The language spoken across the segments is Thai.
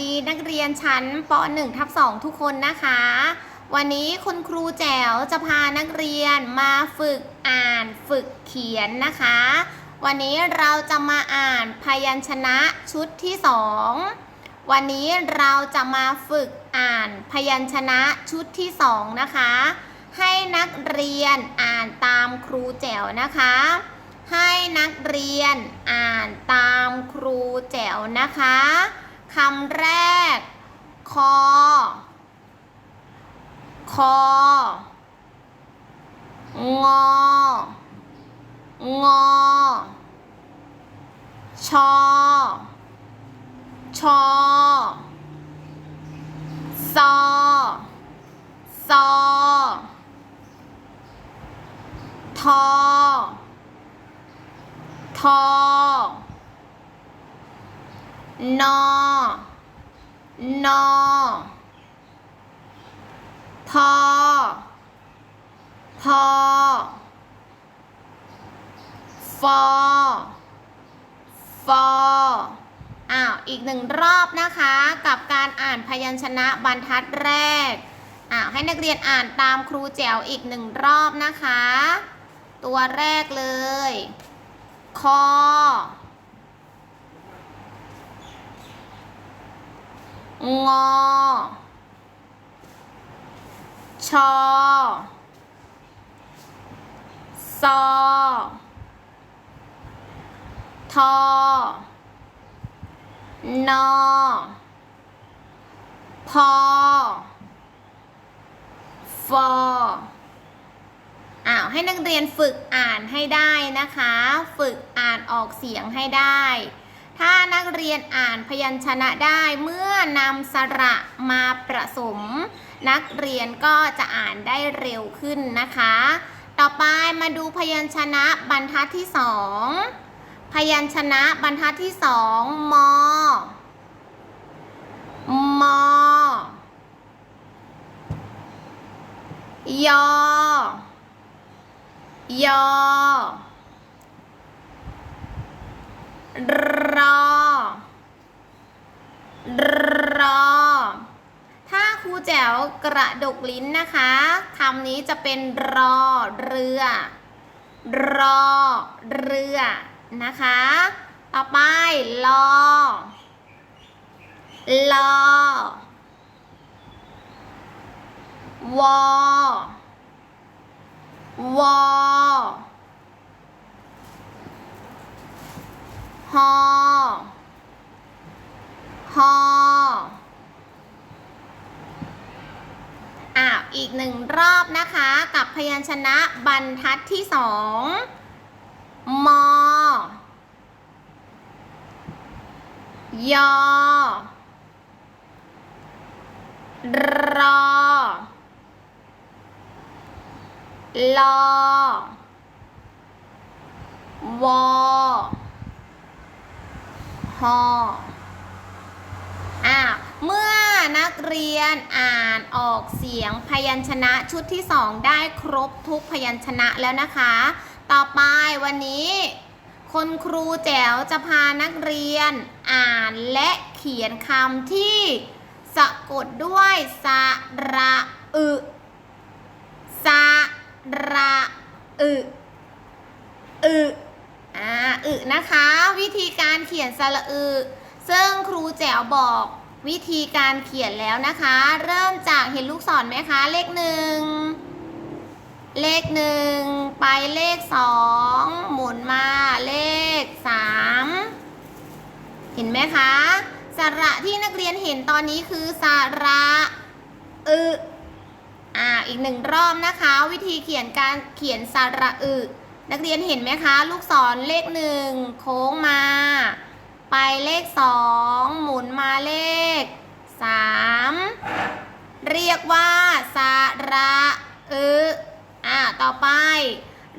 ดีนักเรียนชั้นป .1 ทับ2ทุกคนนะคะ วันนี้คุณครูแจ๋วจะพานักเรียนมาฝึกอ่านฝึกเขียนนะคะ วันนี้เราจะมาอ่านพยัญชนะชุดที่ 2 วันนี้เราจะมาฝึกอ่านพยัญชนะชุดที่ 2 นะคะ ให้นักเรียนอ่านตามครูแจ๋วนะคะให้นักเรียนอ่านตามครูแจ๋วนะคะ คำแรก คอ คอ งอ งอ ชอ ชอ ซอ ซอ ทอ ทอ นอนอพอ พอ ฟอ ฟอ อ้าว อีกหนึ่งรอบนะคะ กับการอ่านพยัญชนะบรรทัดแรก อ้าว ให้นักเรียนอ่านตามครูแจ๋วอีกหนึ่งรอบนะคะ ตัวแรกเลย คอ งอ ชอ ซอ ทอนอพอฟออ้าวให้นักเรียนฝึกอ่านให้ได้นะคะ ฝึกอ่านออกเสียงให้ได้ ถ้านักเรียนอ่านพยัญชนะได้เมื่อนำสระมาผสม นักเรียนก็จะอ่านได้เร็วขึ้นนะคะ ต่อไปมาดูพยัญชนะบรรทัดที่สองพยัญชนะบรรทัดที่สองมอ มอยอยอ รอ รอ ถ้าครูแจ๋วกระดกลิ้นนะคะคำนี้จะเป็นรอเรือ รอเรือนะคะ ต่อไปลอลอวอวอฮอ ฮออ้าวอีกหนึ่งรอบนะคะ กับพยัญชนะบรรทัดที่สองมอยอรอลอวอฮออะเมื่อ นักเรียนอ่านออกเสียงพยัญชนะชุดที่สองได้ครบทุกพยัญชนะแล้วนะคะ ต่อไปวันนี้คุณครูแจ๋วจะพานักเรียนอ่านและเขียนคำที่สะกดด้วยสะระอึสะระอึอึอ่าอึนะคะ วิธีการเขียนสระอึซึ่งครูแจ๋วบอก วิธีการเขียนแล้วนะคะ เริ่มจากเห็นลูกศรไหมคะ เลขหนึ่งเลขหนึ่งไปเลขสองหมุนมาเลขสามเห็นไหมคะสระที่นักเรียนเห็นตอนนี้คือสระอึอ่าอีกหนึ่งรอบนะคะ วิธีเขียนการเขียนสระอึ นักเรียนเห็นไหมคะ ลูกศรเลขหนึ่งโค้งมา ไปเลขสองหมุนมาเลขสามเรียกว่าสระอึอ่าต่อไป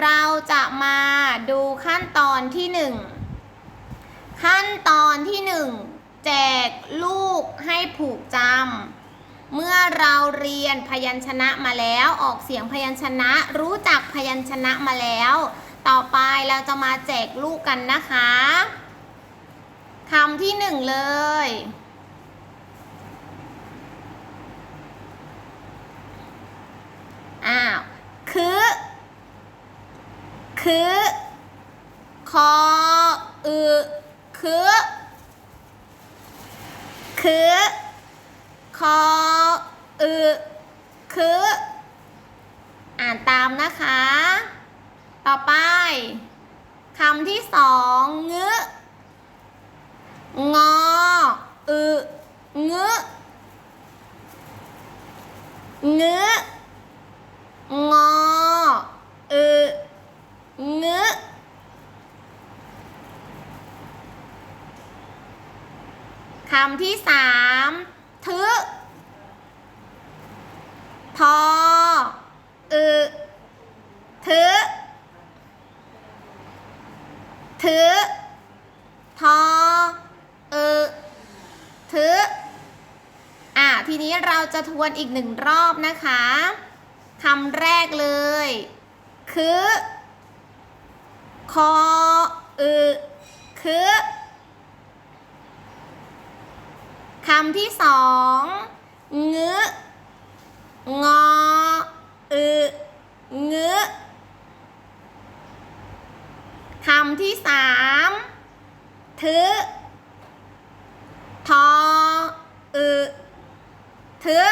เราจะมาดูขั้นตอนที่หนึ่งขั้นตอนที่หนึ่งแจกลูกให้ผูกจำเมื่อเราเรียนพยัญชนะมาแล้วออกเสียงพยัญชนะรู้จักพยัญชนะมาแล้ว ต่อไปเราจะมาแจกลูกกันนะคะ คำที่หนึ่งเลย อ้าว คือ คือ คอ อือ คือ คือ คอ อือ คือ อ่านตามนะคะ ต่อไปคำที่สอง เงื้องอเออเงื้อคำที่สามทึทออึทึทึทออึทึ อะทีนี้เราจะทวนอีกหนึ่งรอบนะคะคำแรกเลย คือคอออคือคำที่สองงึงออองึคำที่สามถือทอ ถือ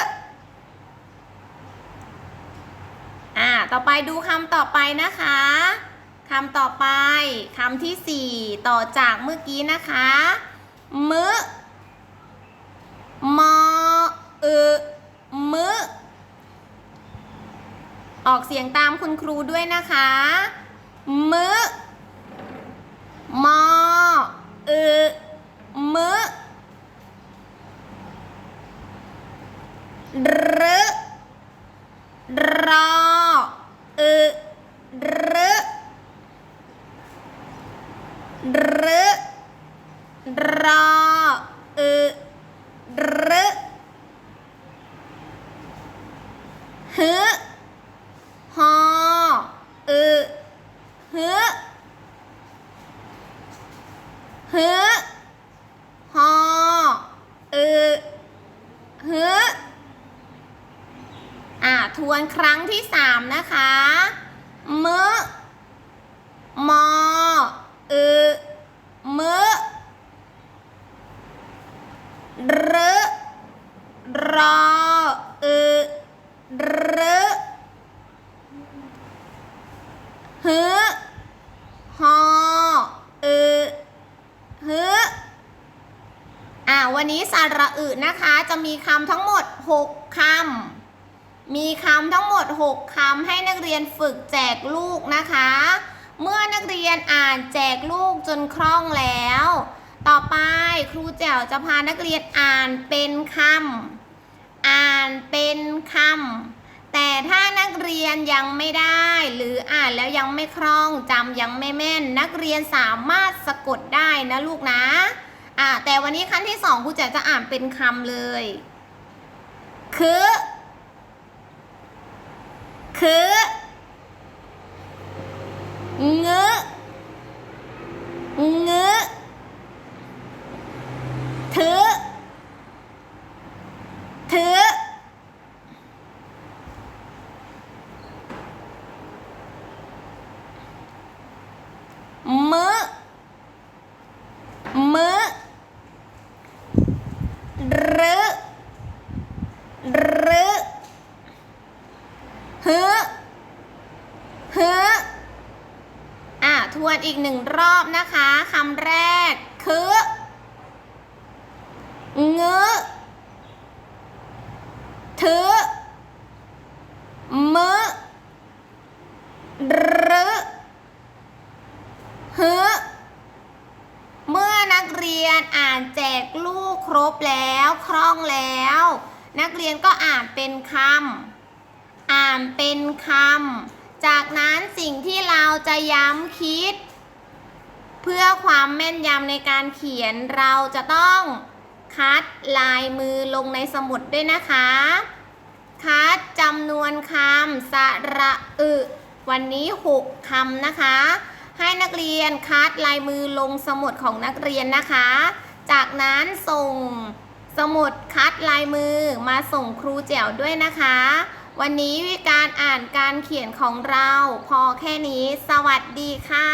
อ่า ต่อไปดูคำต่อไปนะคะคำต่อไปคำที่สี่ต่อจากเมื่อกี้นะคะ มึมออือมึออกเสียงตามคุณครูด้วยนะคะ มึมออือมึ รึรออือรึรึรออือรึฮึฮออือฮึฮึฮออือฮึอ่าท วนครั้งที่สามนะคะมึมออือมึรึรออือรึฮึฮออือฮึอ่าวันนี้สาระอึนะคะ จะมีคำทั้งหมด 6คำ มีคำทั้งหมด 6คำให้นักเรียนฝึกแจกลูกนะคะ เมื่อนักเรียนอ่านแจกลูกจนคล่องแล้ว ต่อไปครูแจ๋วจะพานักเรียนอ่านเป็นคำอ่านเป็นคำแต่ถ้านักเรียนยังไม่ได้ หรืออ่านแล้วยังไม่คล่องจำยังไม่แม่น นักเรียนสามารถสะกดได้นะลูกนะอ่าแต่วันนี้ขั้นที่สองครูแจ๋วจะอ่านเป็นคำเลยคือ คือเงอเงอถือถือมือมือรึรึฮึฮึอะ ท วนอีกหนึ่งรอบนะคะคำแรก คือเงื้อถือมือรึฮึเมื่อนักเรียนอ่านแจกลูกครบแล้วคล่องแล้ว นักเรียนก็อ่านเป็นคำอ่านเป็นคำ จากนั้นสิ่งที่เราจะย้ำคิด เพื่อความแม่นยำในการเขียนเราจะต้องคัดลายมือลงในสมุดด้วยนะคะ คัดจำนวนคำสระอึวันนี้ 6คำนะคะ ให้นักเรียนคัดลายมือลงสมุดของนักเรียนนะคะ จากนั้นส่งสมุดคัดลายมือมาส่งครูแจ๋วด้วยนะคะ วันนี้วิการอ่านการเขียนของเราพอแค่นี้ สวัสดีค่ะ